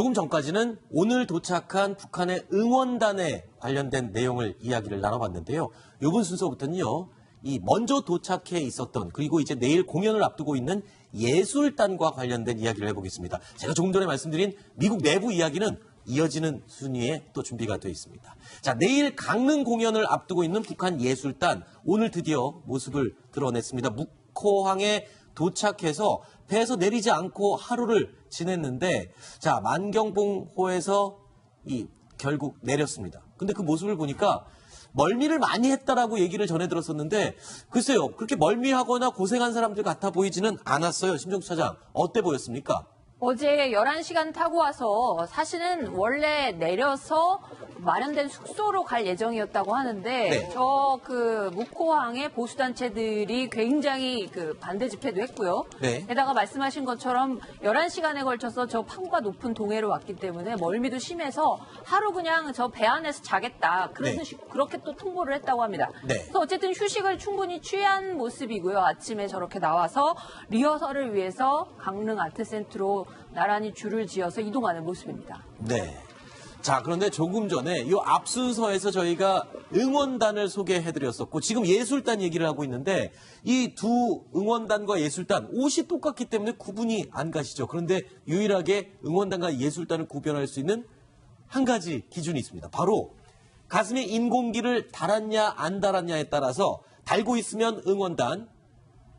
조금 전까지는 오늘 도착한 북한의 응원단에 관련된 내용을 이야기를 나눠봤는데요. 이번 순서부터는요. 이 먼저 도착해 있었던 그리고 이제 내일 공연을 앞두고 있는 예술단과 관련된 이야기를 해보겠습니다. 제가 조금 전에 말씀드린 미국 내부 이야기는 이어지는 순위에 또 준비가 되어 있습니다. 자, 내일 강릉 공연을 앞두고 있는 북한 예술단 오늘 드디어 모습을 드러냈습니다. 묵호항에 도착해서 배에서 내리지 않고 하루를 지냈는데 자, 만경봉호에서 이 결국 내렸습니다. 근데 그 모습을 보니까 멀미를 많이 했다라고 얘기를 전해 들었었는데 글쎄요. 그렇게 멀미하거나 고생한 사람들 같아 보이지는 않았어요. 심정수 차장. 어때 보였습니까? 어제 11시간 타고 와서 사실은 원래 내려서 마련된 숙소로 갈 예정이었다고 하는데 네. 저그 묵호항의 보수단체들이 굉장히 그 반대 집회도 했고요. 네. 게다가 말씀하신 것처럼 11시간에 걸쳐서 저 파고가 높은 동해로 왔기 때문에 멀미도 심해서 하루 그냥 저 배 안에서 자겠다. 그런 네. 식- 그렇게 또 통보를 했다고 합니다. 네. 그래서 어쨌든 휴식을 충분히 취한 모습이고요. 아침에 저렇게 나와서 리허설을 위해서 강릉 아트센트로 나란히 줄을 지어서 이동하는 모습입니다. 네. 자, 그런데 조금 전에 이 앞순서에서 저희가 응원단을 소개해드렸었고, 지금 예술단 얘기를 하고 있는데, 이 두 응원단과 예술단, 옷이 똑같기 때문에 구분이 안 가시죠. 그런데 유일하게 응원단과 예술단을 구별할 수 있는 한 가지 기준이 있습니다. 바로 가슴에 인공기를 달았냐, 안 달았냐에 따라서 달고 있으면 응원단,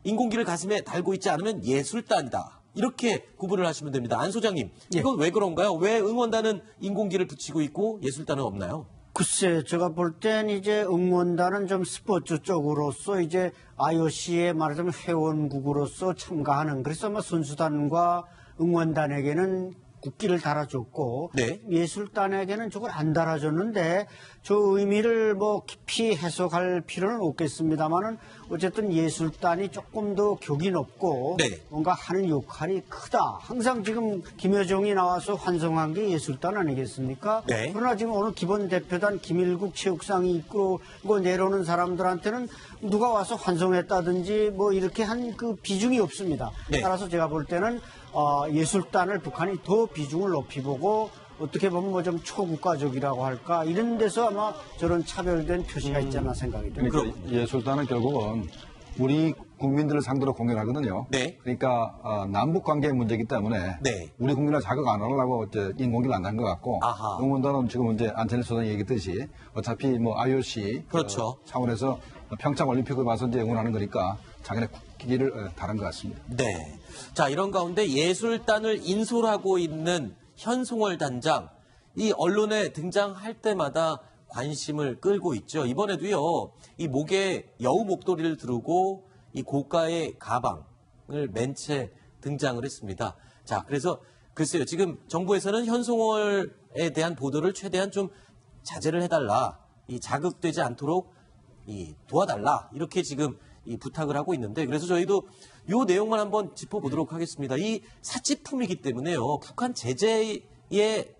인공기를 가슴에 달고 있지 않으면 예술단이다. 이렇게 구분을 하시면 됩니다. 안 소장님, 이건 왜 그런가요? 왜 응원단은 인공기를 붙이고 있고 예술단은 없나요? 글쎄, 제가 볼 땐 이제 응원단은 좀 스포츠 쪽으로서 이제 IOC에 말하자면 회원국으로서 참가하는 그래서 뭐 선수단과 응원단에게는 국기를 달아줬고 네. 예술단에게는 저걸 안 달아줬는데 저 의미를 뭐 깊이 해석할 필요는 없겠습니다만은 어쨌든 예술단이 조금 더 격이 높고 네. 뭔가 하는 역할이 크다. 항상 지금 김여정이 나와서 환송한 게 예술단 아니겠습니까? 네. 그러나 지금 오늘 기본 대표단 김일국 체육상이 이끌고 내려오는 사람들한테는 누가 와서 환송했다든지 뭐 이렇게 한 그 비중이 없습니다. 네. 따라서 제가 볼 때는 어, 예술단을 북한이 더 비중을 높이 보고 어떻게 보면 뭐 좀 초국가적이라고 할까 이런 데서 아마 저런 차별된 표시가 있지 않나 생각이 듭니다. 그러니까 예술단은 결국은 우리 국민들을 상대로 공연하거든요. 네. 그러니까 어, 남북 관계의 문제이기 때문에 네. 우리 국민을 자극 안 하려고 이제 인공기를 안 한 것 같고 아하. 응원단은 지금 이제 안테니 소장이 얘기했듯이 어차피 뭐 IOC 그렇죠. 어, 차원에서 평창 올림픽을 봐서 이제 응원하는 거니까 자기네 국기를 어, 다른 것 같습니다. 네. 자, 이런 가운데 예술단을 인솔하고 있는 현송월 단장, 이 언론에 등장할 때마다 관심을 끌고 있죠. 이번에도요, 이 목에 여우 목도리를 두르고 이 고가의 가방을 맨 채 등장을 했습니다. 자, 그래서 글쎄요, 지금 정부에서는 현송월에 대한 보도를 최대한 좀 자제를 해달라. 이 자극되지 않도록 이 도와달라 이렇게 지금 이 부탁을 하고 있는데 그래서 저희도 요 내용만 한번 짚어보도록 하겠습니다. 이 사치품이기 때문에요. 북한 제재에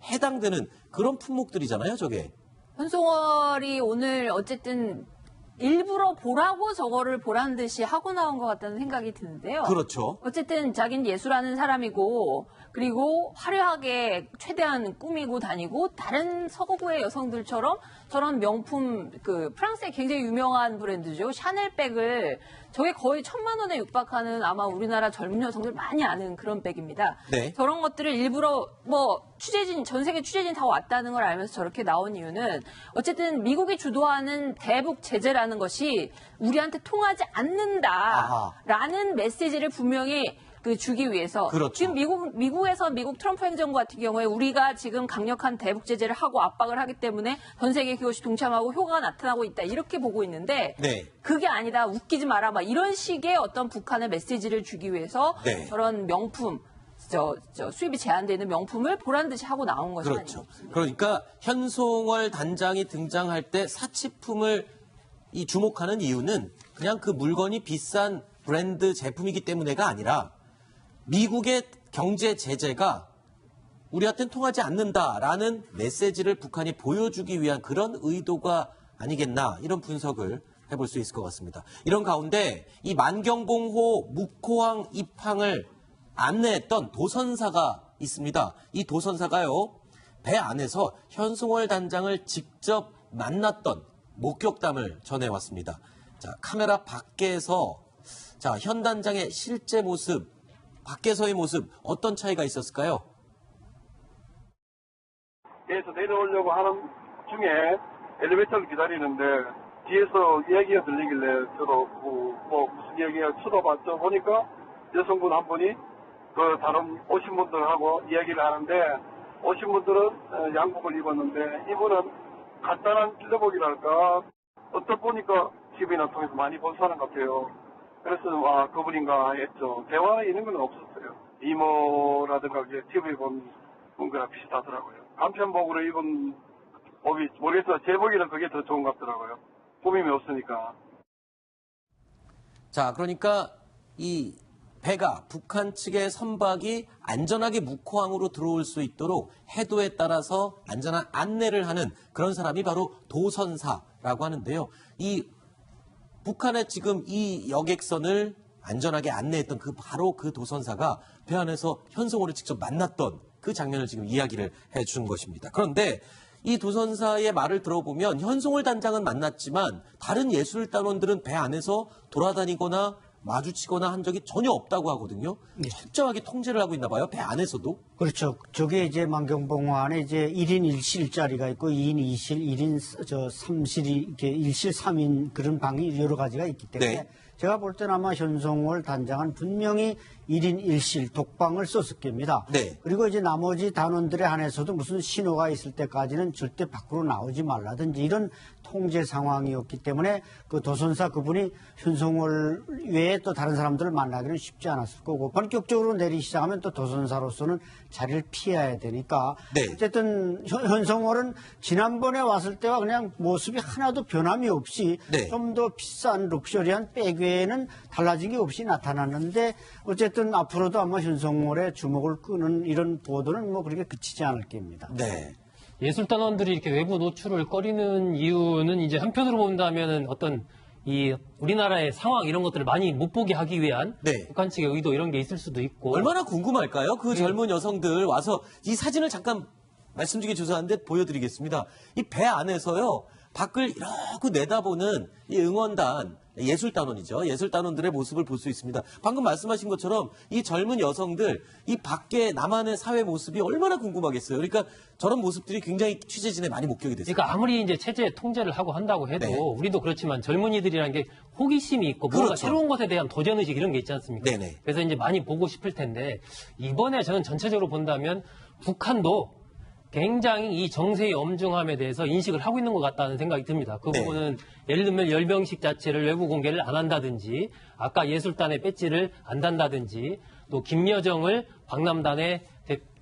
해당되는 그런 품목들이잖아요. 저게. 현송월이 오늘 어쨌든 일부러 보라고 저거를 보란 듯이 하고 나온 것 같다는 생각이 드는데요. 그렇죠. 어쨌든 자기는 예술하는 사람이고 그리고 화려하게 최대한 꾸미고 다니고 다른 서구의 여성들처럼 저런 명품 그 프랑스의 굉장히 유명한 브랜드죠 샤넬백을 저게 거의 천만 원에 육박하는 아마 우리나라 젊은 여성들 많이 아는 그런 백입니다. 네. 저런 것들을 일부러 뭐 취재진 전 세계 취재진 다 왔다는 걸 알면서 저렇게 나온 이유는 어쨌든 미국이 주도하는 대북 제재라는 것이 우리한테 통하지 않는다라는 메시지를 분명히 그 주기 위해서 그렇죠. 지금 미국 미국에서 미국 트럼프 행정부 같은 경우에 우리가 지금 강력한 대북 제재를 하고 압박을 하기 때문에 전 세계 그것이 동참하고 효과가 나타나고 있다 이렇게 보고 있는데 네. 그게 아니다 웃기지 마라 막 이런 식의 어떤 북한의 메시지를 주기 위해서 네. 저런 명품 저, 저 수입이 제한되어 있는 명품을 보란 듯이 하고 나온 것이 그렇죠. 그러니까 현송월 단장이 등장할 때 사치품을 이 주목하는 이유는 그냥 그 물건이 비싼 브랜드 제품이기 때문에가 아니라 미국의 경제 제재가 우리한테는 통하지 않는다라는 메시지를 북한이 보여주기 위한 그런 의도가 아니겠나 이런 분석을 해볼 수 있을 것 같습니다. 이런 가운데 이 만경봉호 묵호항 입항을 안내했던 도선사가 있습니다. 이 도선사가요, 배 안에서 현송월 단장을 직접 만났던 목격담을 전해왔습니다. 자, 카메라 밖에서, 자, 현 단장의 실제 모습, 밖에서의 모습, 어떤 차이가 있었을까요? 배에서 내려오려고 하는 중에 엘리베이터를 기다리는데 뒤에서 얘기가 들리길래 저도 뭐, 뭐 무슨 얘기가 쳐다봤죠 보니까 여성분 한 분이 그 다른 오신 분들하고 이야기를 하는데 오신 분들은 어, 양복을 입었는데 이분은 간단한 찔러보기랄까 어떤 보니까 TV나 통해서 많이 본 사람 같아요. 그래서 아 그분인가 했죠. 대화에 있는 건 없었어요. 이모라든가 TV 본 분과 비슷하더라고요. 간편복으로 입은 복이 모르겠어요. 제 보기에는 그게 더 좋은 것 같더라고요. 꾸밈이 없으니까. 자, 그러니까 이 배가 북한 측의 선박이 안전하게 묵호항으로 들어올 수 있도록 해도에 따라서 안전한 안내를 하는 그런 사람이 바로 도선사라고 하는데요. 이 북한의 지금 이 여객선을 안전하게 안내했던 그 바로 그 도선사가 배 안에서 현송호를 직접 만났던 그 장면을 지금 이야기를 해준 것입니다. 그런데 이 도선사의 말을 들어보면 현송월 단장은 만났지만 다른 예술단원들은 배 안에서 돌아다니거나 마주치거나 한 적이 전혀 없다고 하거든요. 철저하게 통제를 하고 있나 봐요. 배 안에서도. 그렇죠. 저게 이제 만경봉안에 이제 1인 1실짜리가 있고 2인 2실, 1인 저 3실이 이렇게 1실 3인 그런 방이 여러 가지가 있기 때문에 네. 제가 볼 때는 아마 현송월 단장은 분명히 1인 1실 독방을 썼을 겁니다. 네. 그리고 이제 나머지 단원들에 한해서도 무슨 신호가 있을 때까지는 절대 밖으로 나오지 말라든지 이런 통제 상황이었기 때문에 그 도선사 그분이 현송월 외에 또 다른 사람들을 만나기는 쉽지 않았을 거고 본격적으로 내리기 시작하면 또 도선사로서는 자리를 피해야 되니까 네. 어쨌든 현- 현송월은 지난번에 왔을 때와 그냥 모습이 하나도 변함이 없이 네. 좀더 비싼 럭셔리한 백 외에는 달라진 게 없이 나타났는데 어쨌든 앞으로도 아마 현송월의 주목을 끄는 이런 보도는 뭐 그렇게 그치지 않을 겁니다. 네. 예술단원들이 이렇게 외부 노출을 꺼리는 이유는 이제 한편으로 본다면은 어떤 이 우리나라의 상황 이런 것들을 많이 못 보게 하기 위한 네. 북한 측의 의도 이런 게 있을 수도 있고 얼마나 궁금할까요? 네. 그 젊은 여성들 와서 이 사진을 잠깐 말씀 주기 죄송한데 보여드리겠습니다. 이 배 안에서요, 밖을 이렇게 내다보는 이 응원단, 예술단원이죠. 예술단원들의 모습을 볼 수 있습니다. 방금 말씀하신 것처럼 이 젊은 여성들, 이 밖에 나만의 사회 모습이 얼마나 궁금하겠어요. 그러니까 저런 모습들이 굉장히 취재진에 많이 목격이 됐어요. 그러니까 아무리 이제 체제 통제를 하고 한다고 해도 네. 우리도 그렇지만 젊은이들이라는 게 호기심이 있고 뭔가 그렇죠. 새로운 것에 대한 도전 의식 이런 게 있지 않습니까? 네네. 그래서 이제 많이 보고 싶을 텐데 이번에 저는 전체적으로 본다면 북한도 굉장히 이 정세의 엄중함에 대해서 인식을 하고 있는 것 같다는 생각이 듭니다. 그 네. 부분은 예를 들면 열병식 자체를 외부 공개를 안 한다든지 아까 예술단의 배지를 안 단다든지 또 김여정을 박람단의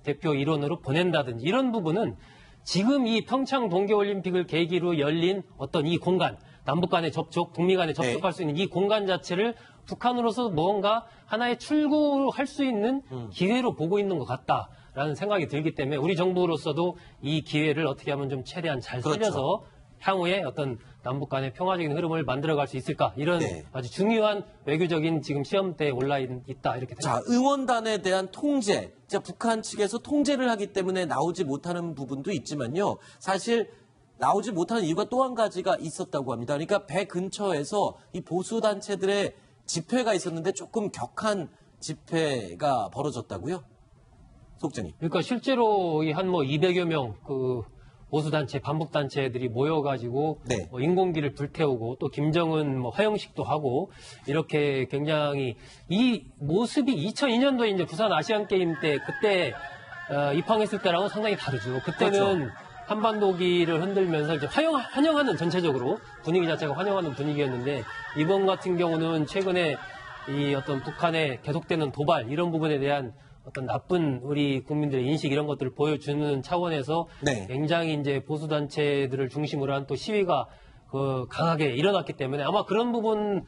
대, 표 일원으로 보낸다든지 이런 부분은 지금 이 평창 동계올림픽을 계기로 열린 어떤 이 공간 남북 간의 접촉, 북미 간의 접촉할 수 있는 이 공간 자체를 북한으로서 무언가 하나의 출구할 수 있는 기회로 보고 있는 것 같다 라는 생각이 들기 때문에 우리 정부로서도 이 기회를 어떻게 하면 좀 최대한 잘 그렇죠. 살려서 향후에 어떤 남북 간의 평화적인 흐름을 만들어갈 수 있을까 이런 네. 아주 중요한 외교적인 지금 시험대에 올라 있- 있다 이렇게 자, 생각합니다. 응원단에 대한 통제. 자, 북한 측에서 통제를 하기 때문에 나오지 못하는 부분도 있지만요. 사실 나오지 못하는 이유가 또 한 가지가 있었다고 합니다. 그러니까 배 근처에서 이 보수 단체들의 집회가 있었는데 조금 격한 집회가 벌어졌다고요? 속전이. 그러니까 실제로 한 뭐 200여 명그 보수단체, 반북단체들이 모여가지고 네. 뭐 인공기를 불태우고 또 김정은 뭐 화형식도 하고 이렇게 굉장히 이 모습이 2002년도에 이제 부산 아시안 게임 때 그때 어, 입항했을 때랑은 상당히 다르죠. 그때는 그렇죠. 한반도기를 흔들면서 이제 환영, 환영하는 전체적으로 분위기 자체가 환영하는 분위기였는데 이번 같은 경우는 최근에 이 어떤 북한의 계속되는 도발 이런 부분에 대한 어떤 나쁜 우리 국민들의 인식 이런 것들을 보여주는 차원에서 네. 굉장히 이제 보수 단체들을 중심으로 한 또 시위가 그 강하게 일어났기 때문에 아마 그런 부분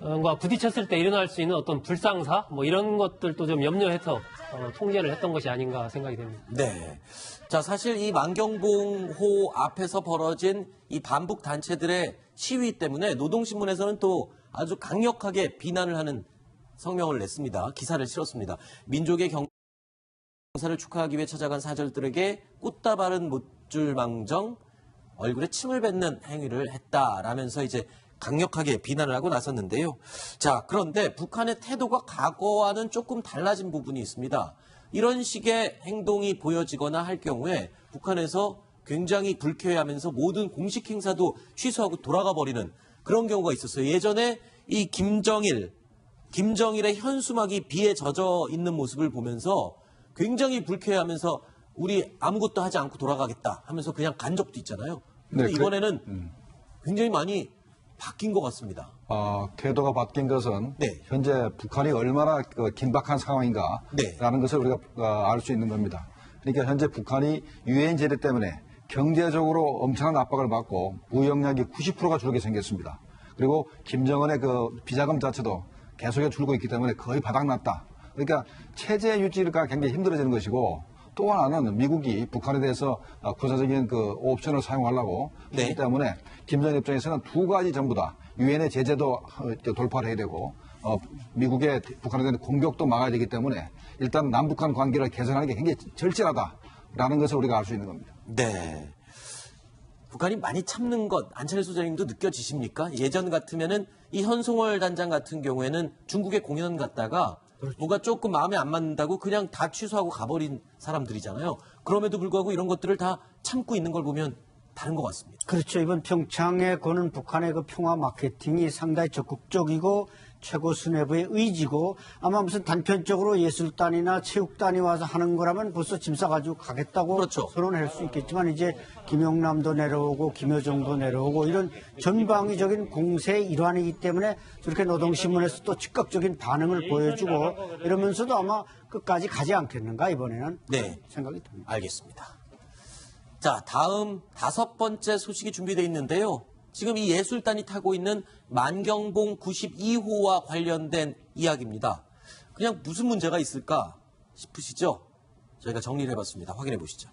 과 부딪혔을 때 일어날 수 있는 어떤 불상사 뭐 이런 것들도 좀 염려해서 어, 통제를 했던 것이 아닌가 생각이 됩니다. 네. 자, 사실 이 만경봉호 앞에서 벌어진 이 반북 단체들의 시위 때문에 노동신문에서는 또 아주 강력하게 비난을 하는 성명을 냈습니다. 기사를 실었습니다. 민족의 경 행사를 축하하기 위해 찾아간 사절들에게 꽃다발은 못줄망정 얼굴에 침을 뱉는 행위를 했다라면서 이제 강력하게 비난을 하고 나섰는데요. 자, 그런데 북한의 태도가 과거와는 조금 달라진 부분이 있습니다. 이런 식의 행동이 보여지거나 할 경우에 북한에서 굉장히 불쾌해하면서 모든 공식 행사도 취소하고 돌아가 버리는 그런 경우가 있었어요. 예전에 이 김정일, 김정일의 현수막이 비에 젖어 있는 모습을 보면서 굉장히 불쾌해하면서 우리 아무것도 하지 않고 돌아가겠다 하면서 그냥 간 적도 있잖아요. 근데 네, 그래- 이번에는 굉장히 많이 바뀐 것 같습니다. 어, 태도가 바뀐 것은 네. 현재 북한이 얼마나 그 긴박한 상황인가라는 네. 것을 우리가 어, 알수 있는 겁니다. 그러니까 현재 북한이 유엔 제재 때문에 경제적으로 엄청난 압박을 받고 무역량이 90%가 줄게 생겼습니다. 그리고 김정은의 그 비자금 자체도 계속해 줄고 있기 때문에 거의 바닥났다. 그러니까 체제 유지가 굉장히 힘들어지는 것이고 또 하나는 미국이 북한에 대해서 어, 군사적인 그 옵션을 사용하려고 네. 하기 때문에 김정은 입장에서는 두 가지 전부 다 유엔의 제재도 어, 돌파를 해야 되고 어, 미국의 북한에 대한 공격도 막아야 되기 때문에 일단 남북한 관계를 개선하는 게 굉장히 절실하다라는 것을 우리가 알 수 있는 겁니다. 네. 북한이 많이 참는 것, 안철수 소장님도 느껴지십니까? 예전 같으면은 이 현송월 단장 같은 경우에는 중국에 공연 갔다가 뭔가 조금 마음에 안 맞는다고 그냥 다 취소하고 가버린 사람들이잖아요. 그럼에도 불구하고 이런 것들을 다 참고 있는 걸 보면 다른 것 같습니다. 그렇죠. 이번 평창에 거는 북한의 그 평화 마케팅이 상당히 적극적이고 최고 수뇌부의 의지고 아마 무슨 단편적으로 예술단이나 체육단이 와서 하는 거라면 벌써 짐 싸가지고 가겠다고 그렇죠. 선언할 수 있겠지만 이제 김용남도 내려오고 김여정도 내려오고 이런 전방위적인 공세의 일환이기 때문에 저렇게 노동신문에서 또 즉각적인 반응을 보여주고 이러면서도 아마 끝까지 가지 않겠는가 이번에는 네. 생각이 듭니다. 알겠습니다. 자, 다음 다섯 번째 소식이 준비되어 있는데요. 지금 이 예술단이 타고 있는 만경봉 92호와 관련된 이야기입니다. 그냥 무슨 문제가 있을까 싶으시죠? 저희가 정리를 해봤습니다. 확인해 보시죠.